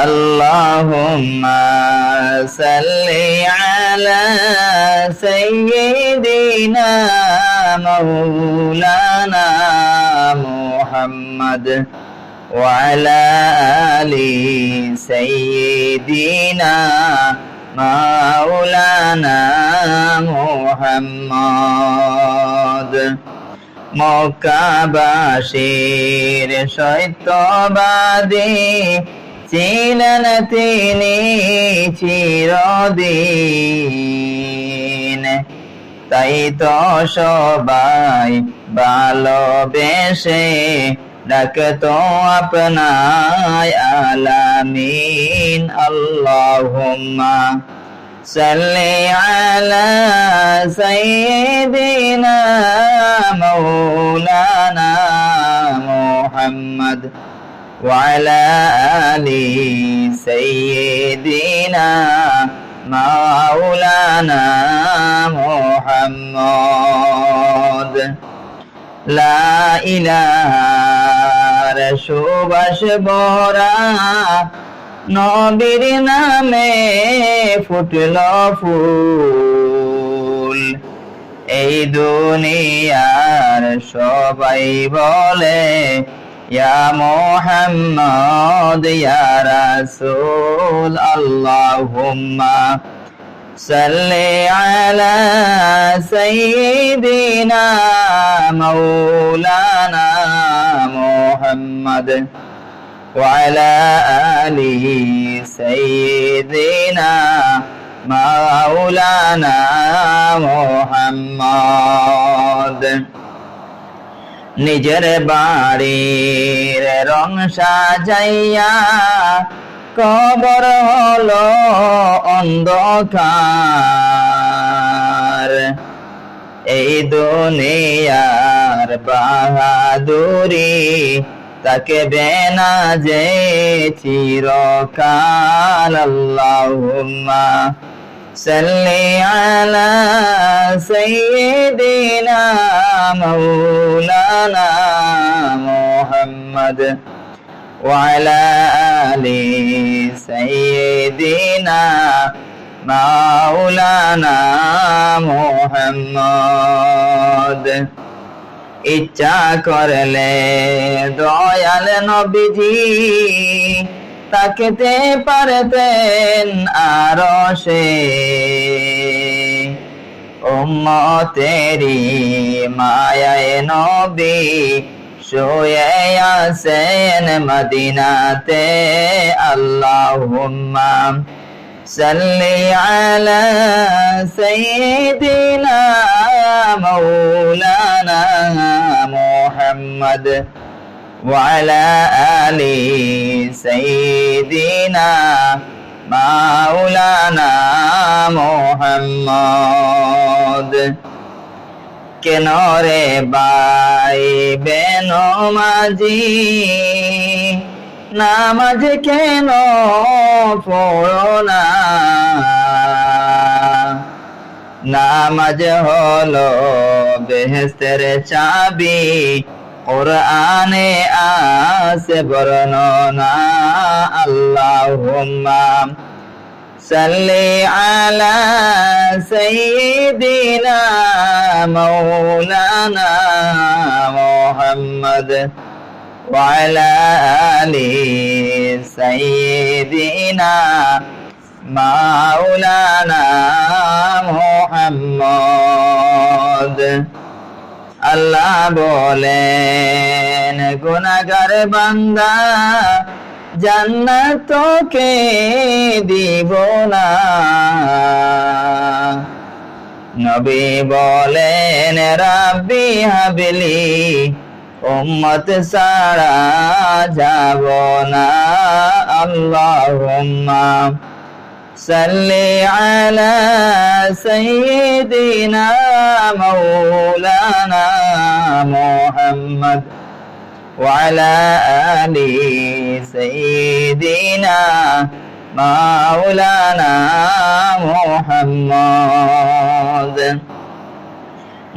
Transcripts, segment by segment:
اللهم صل على سيدنا مولانا محمد وعلى آل سيدنا مولانا محمد মক্কাবাসীর সত্যবাদী ছিলেন তিনি চিরদিন। তাই তো সবাই ভালোবেসে ডাকতো আপনায় আলামিন, আল্লাহুম্মা সাল্লি আলা সাইয়্যিদিনা মাওলানা মুহাম্মদ। وعلى آل سيدنا مولانا محمد لا إله সুবাস বরা নবীর নামে ফুটল ফুল এই দুনিয়ার সবাই বলে يا محمد يا رسول اللهم صل على سيدنا مولانا محمد وعلى آله سيدنا مولانا محمد. নিজের বাড়ির রং সাজাইয়া কবর হলো অন্ধকার। এই দুনিয়ার বাহাদুরি তাকে বেনা যে চিরকাল। আল্লাহুম্মা সাল্লি আলা সাইয়্যিদিনা মাওলানা মুহাম্মদ وعلى آل سيدنا مولانا محمد ইচ্ছা করলে দয়াল নবীজি তাকেতে পারতেন আরও সে। উম্মতেরি মায়ায় নবী শুয়ে আছেন মদিনাতে। আল্লাহুম্মা সাল্লি আলা সাইয়্যিদিনা মাওলানা মুহাম্মদ। وعلى آل سيدنا مولانا محمد কেন রে বাই বেন মাঝি নামাজ কেন পড়ো না নামাজ হলো বেহেস্তের চাবি কোরআনে আছে বর্ণনা আল্লাহুম্মা সাল্লি আলা সাইয়্যিদিনা মাওলানা মুহাম্মদ وعلى آل سيدنا মাওলানা মোহাম্মদ আল্লাহ বলেন গুনাগার বান্দা, জান্নাত তোকে দিব না। নবী বলেন, রাব্বি হাবলি, উম্মত সারা যাব না। আল্লাহুম্মা সাল্লি আলা সাইয়্যিদিনা মাওলানা মুহাম্মদ وعلى آل سيدنا مولانا محمد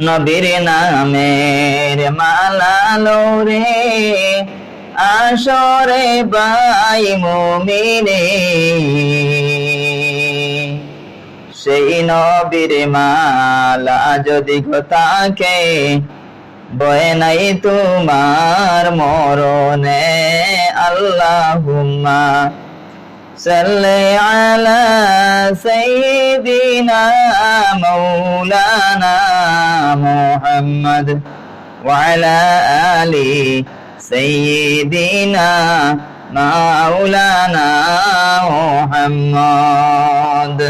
নবীর নামের মালা লোরে আসরে বাই মুমিনে সেই নবীর মালা যদি তাকে বয়ে নাই তোমার মরণে আল্লাহুম্মা সাল্লি আলা সাইয়্যিদিনা মাওলানা মুহাম্মদ وعلى آل سيدنا مولانا محمد